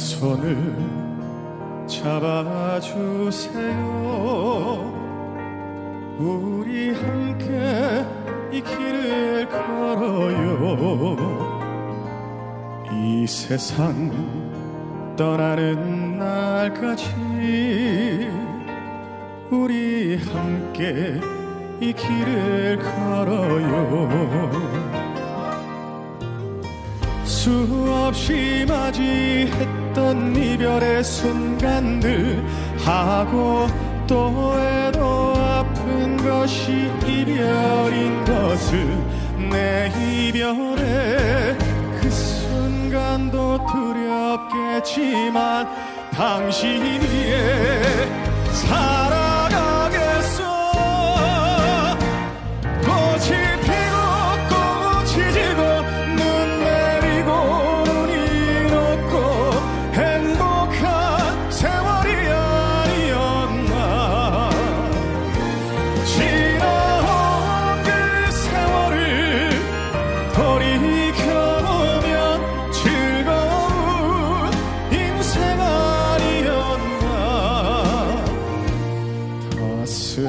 손을 잡아주세요. 우리 함께 이 길을 걸어요. 이 세상 떠나는 날까지 우리 함께 이 길을 걸어요 수없이 맞이했던 이별의 순간들 하고 또 해도 아픈 것이 이별인 것을 내 이별의 그 순간도 두렵겠지만 당신 위해 살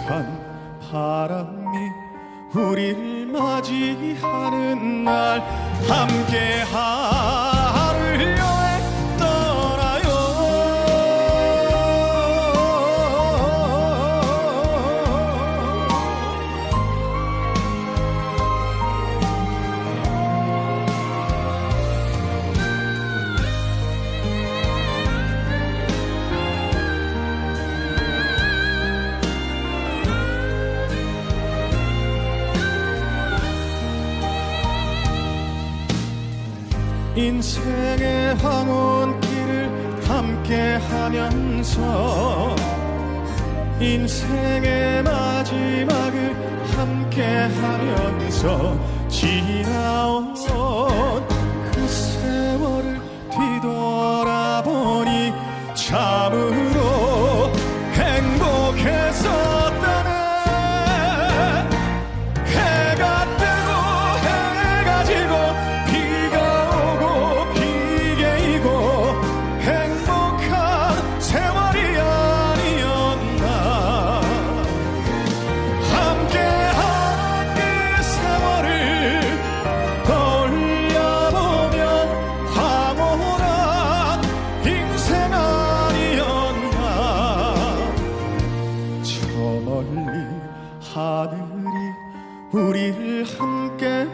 따스한 바람이 우릴 맞이하는 날 함께 하 인생의 황혼길을 함께 하면서 인생의 마지막을 함께 하면서 지나온 하늘이 우리를 함께